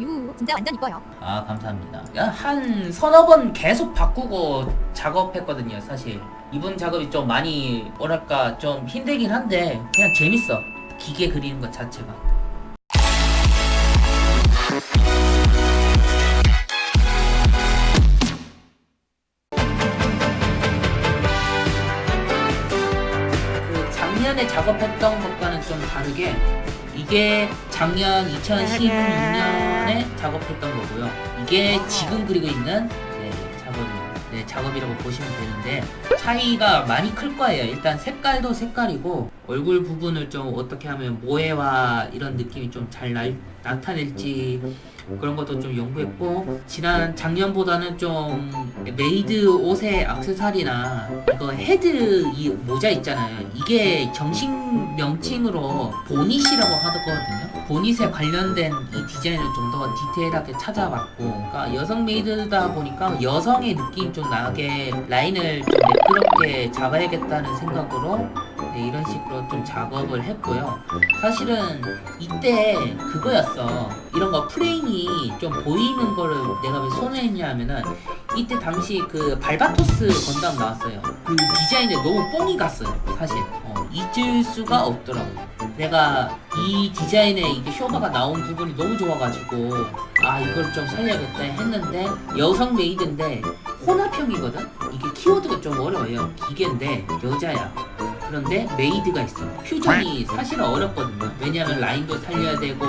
유 진짜 완전 이뻐요. 아 감사합니다. 야, 한 서너 번 계속 바꾸고 작업했거든요. 사실 이번 작업이 좀 많이 뭐랄까 좀 힘들긴 한데 그냥 재밌어. 기계 그리는 것 자체가. 그 작년에 작업했던 것과는 좀 다르게 이게 작년 2016년 에 작업했던 거고요. 이게 지금 그리고 있는 네, 작업입니다. 네, 작업이라고 보시면 되는데 차이가 많이 클 거예요. 일단 색깔도 색깔이고 얼굴 부분을 좀 어떻게 하면 모해와 이런 느낌이 좀 잘 나타낼지 그런 것도 좀 연구했고 지난 작년보다는 좀 메이드 옷의 악세사리나 이거 헤드 이 모자 있잖아요 이게 정식 명칭으로 보닛이라고 하거든요 보닛에 관련된 이 디자인을 좀 더 디테일하게 찾아봤고 그러니까 여성 메이드다 보니까 여성의 느낌 좀 나게 라인을 좀 매끄럽게 잡아야겠다는 생각으로 네, 이런 식으로 좀 작업을 했고요 사실은 이때 그거였어. 이런 거 프레임이 좀 보이는 거를 내가 왜 선호했냐 하면은 이때 당시 그 발바토스 건담 나왔어요. 그 디자인에 너무 뽕이 갔어요. 사실. 어, 잊을 수가 없더라고. 내가 이 디자인에 이게 쇼바가 나온 부분이 너무 좋아가지고 아 이걸 좀 살려야겠다 했는데 여성 메이드인데 혼합형이거든? 이게 키워드가 좀 어려워요. 기계인데 여자야. 그런데 메이드가 있어. 퓨전이 사실은 어렵거든요. 왜냐하면 라인도 살려야 되고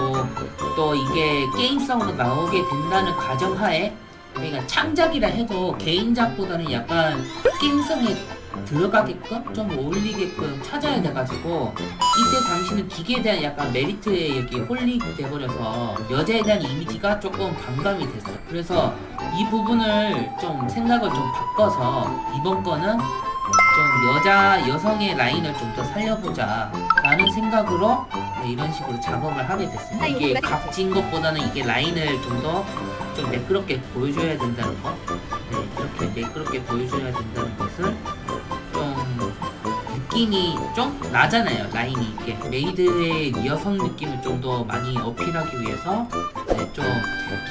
또 이게 게임성으로 나오게 된다는 가정하에 그러니까 창작이라 해도 개인작보다는 약간 게임성이 들어가게끔 좀 어울리게끔 찾아야 돼가지고 이때 당시는 기계에 대한 약간 메리트에 여기 홀리돼 버려서 여자에 대한 이미지가 조금 반감이 됐어요. 그래서 이 부분을 좀 생각을 좀 바꿔서 이번 거는 좀 여자 여성의 라인을 좀 더 살려보자 라는 생각으로 네, 이런 식으로 작업을 하게 됐습니다. 이게 각진 것보다는 이게 라인을 좀 더 좀 매끄럽게 보여줘야 된다는 거, 네, 이렇게 매끄럽게 보여줘야 된다는 것을 좀 느낌이 좀 나잖아요 라인이. 이게 메이드의 여성 느낌을 좀 더 많이 어필하기 위해서 네, 좀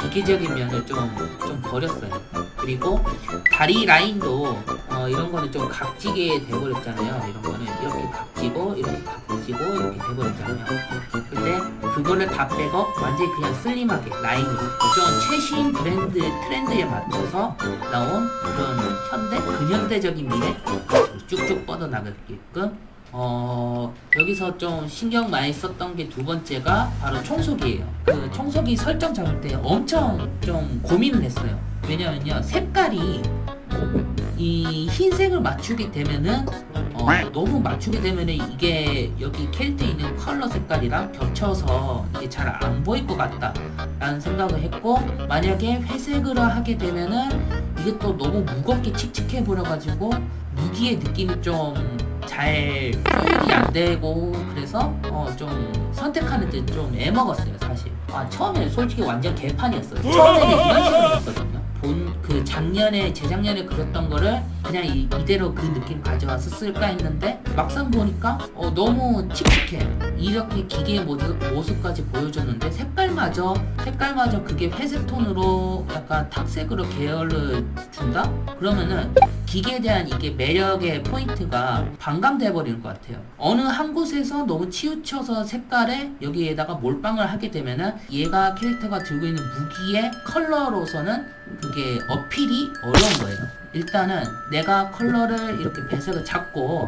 기계적인 면을 좀, 좀 버렸어요. 그리고 다리 라인도 어, 이런 거는 좀 각지게 돼버렸잖아요. 이런 거는 이렇게 각지고 이렇게 각지고 이렇게 돼버렸잖아요 근데 그거를 다 빼고 완전히 그냥 슬림하게 라인으로 좀 최신 브랜드 트렌드에 맞춰서 나온 그런 현대 근현대적인 미래 쭉쭉 뻗어나가게끔 어 여기서 좀 신경 많이 썼던 게 두 번째가 바로 청소기예요. 그 청소기 설정 잡을 때 엄청 좀 고민을 했어요. 왜냐면요 색깔이 이 흰색을 맞추게 되면은 어, 너무 맞추게 되면은 이게 여기 캐릭터에 있는 컬러 색깔이랑 겹쳐서 이게 잘 안 보일 것 같다 라는 생각을 했고 만약에 회색으로 하게 되면은 이게 또 너무 무겁게 칙칙해 버려가지고 무기의 느낌이 좀 잘 표현이 안 되고 그래서 어 좀 선택하는데 좀 애먹었어요 사실. 아 처음에 솔직히 완전 개판이었어요. 처음에는 이런 식으로 했거든요. 본 그 작년에 재작년에 그렸던 거를 그냥 이, 이대로 그 느낌 가져와서 쓸까 했는데 막상 보니까 어, 너무 칙칙해 이렇게 기계의 모습, 모습까지 보여줬는데 색깔마저 색깔마저 그게 회색 톤으로 약간 탁색으로 계열을 준다? 그러면은 기계에 대한 이게 매력의 포인트가 반감돼 버리는 것 같아요. 어느 한 곳에서 너무 치우쳐서 색깔에 여기에다가 몰빵을 하게 되면은 얘가 캐릭터가 들고 있는 무기의 컬러로서는 그게 어필이 어려운 거예요. 일단은 내가 컬러를 이렇게 배색을 잡고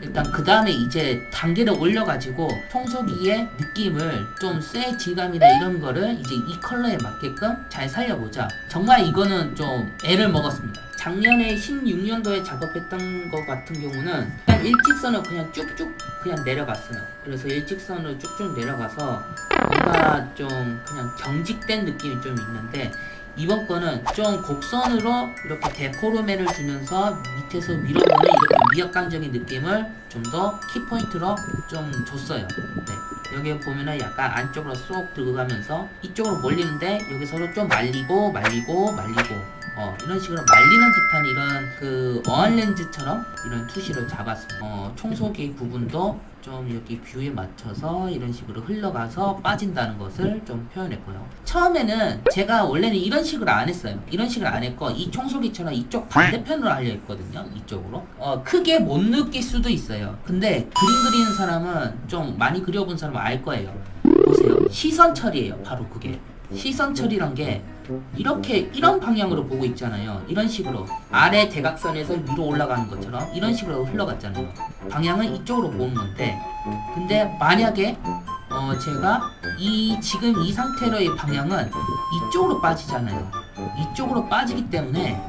일단 그 다음에 이제 단계를 올려가지고 청소기의 느낌을 좀 쇠 질감이나 이런 거를 이제 이 컬러에 맞게끔 잘 살려보자. 정말 이거는 좀 애를 먹었습니다. 작년에 16년도에 작업했던 것 같은 경우는 그냥 일직선을 그냥 쭉쭉 그냥 내려갔어요. 그래서 일직선으로 쭉쭉 내려가서 뭔가 좀 그냥 경직된 느낌이 좀 있는데 이번 거는 좀 곡선으로 이렇게 데코르메를 주면서 밑에서 위로 보는 이렇게 미역강적인 느낌을 좀 더 키포인트로 좀 줬어요. 네. 여기 보면은 약간 안쪽으로 쏙 들어가면서 이쪽으로 몰리는데 여기서도 좀 말리고 말리고 말리고 어, 이런 식으로 말리는 듯한 이런 그 어안 렌즈처럼 이런 투시를 잡았어요. 어, 청소기 부분도 좀 여기 뷰에 맞춰서 이런 식으로 흘러가서 빠진다는 것을 좀 표현했고요. 처음에는 제가 원래는 이런 식으로 안 했어요. 이런 식으로 안 했고 이 청소기처럼 이쪽 반대편으로 하려 했거든요. 이쪽으로. 어, 크게 못 느낄 수도 있어요. 근데 그림 그리는 사람은 좀 많이 그려본 사람은 알 거예요. 보세요. 시선 처리예요. 바로 그게. 시선 처리란 게 이렇게 이런 방향으로 보고 있잖아요. 이런 식으로 아래 대각선에서 위로 올라가는 것처럼 이런 식으로 흘러갔잖아요. 방향은 이쪽으로 보는 건데 근데 만약에 어 제가 이 지금 이 상태로의 방향은 이쪽으로 빠지잖아요. 이쪽으로 빠지기 때문에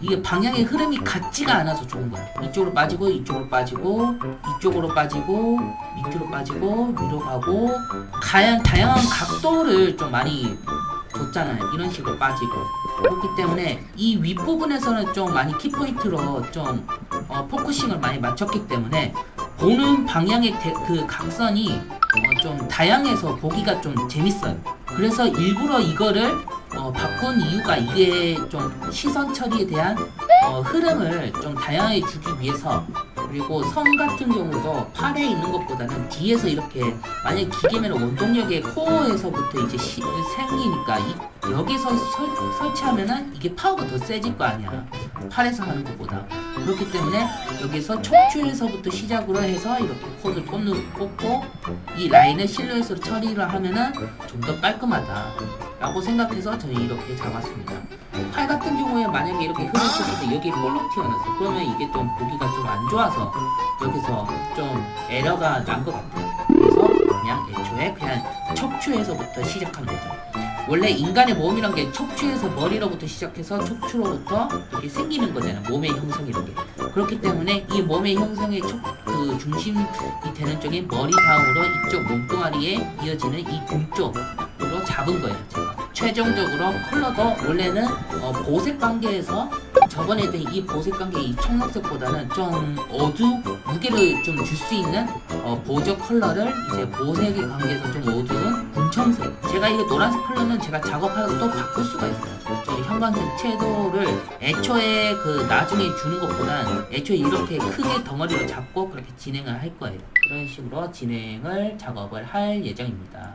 이게 방향의 흐름이 같지가 않아서 좋은 거야. 이쪽으로 빠지고 이쪽으로 빠지고 이쪽으로 빠지고 밑으로 빠지고 위로 가고 가연 다양한 각도를 좀 많이 줬잖아요. 이런 식으로 빠지고 그렇기 때문에 이 윗부분에서는 좀 많이 키포인트로 좀 어, 포커싱을 많이 맞췄기 때문에 보는 방향의 대- 그 각선이 어, 좀 다양해서 보기가 좀 재밌어요. 그래서 일부러 이거를 어, 바꾼 이유가 이게 좀 시선 처리에 대한 어, 흐름을 좀 다양하게 주기 위해서 그리고 선 같은 경우도 팔에 있는 것보다는 뒤에서 이렇게 만약에 기계면 원동력의 코어에서부터 이제 시, 생기니까 이, 여기서 설, 설치하면은 이게 파워가 더 세질 거 아니야 팔에서 하는 것보다. 그렇기 때문에 여기서 척추에서부터 시작으로 해서 이렇게 코드를 꽂는, 꽂고 이 라인을 실루엣으로 처리를 하면은 좀 더 깔끔하다 라고 생각해서 저는 이렇게 잡았습니다. 팔 같은 경우에 만약에 이렇게 꽂는데 여기 볼록 튀어나왔어 그러면 이게 좀 보기가 좀 안 좋아서 여기서 좀 에러가 난 것 같아요. 그래서 그냥 애초에 그냥 척추에서부터 시작한 거죠 원래 인간의 몸이란 게 척추에서 머리로부터 시작해서 척추로부터 이렇게 생기는 거잖아요. 몸의 형성이 이렇게. 그렇기 때문에 이 몸의 형성의 척, 그 중심이 되는 쪽이 머리 다음으로 이쪽 몸뚱아리에 이어지는 이 등 쪽으로 잡은 거예요. 제가. 최종적으로 컬러도 원래는 어, 보색 관계에서 저번에 했던 이 보색 관계 이 청록색보다는 좀 어두 무게를 좀 줄 수 있는 어, 보조 컬러를 이제 보색의 관계에서 좀 어두운 분청색. 제가 이거 노란색 컬러는 제가 작업하다가 또 바꿀 수가 있어요. 저 형광색 채도를 애초에 그 나중에 주는 것보단 애초에 이렇게 크게 덩어리로 잡고 그렇게 진행을 할 거예요. 그런 식으로 진행을 작업을 할 예정입니다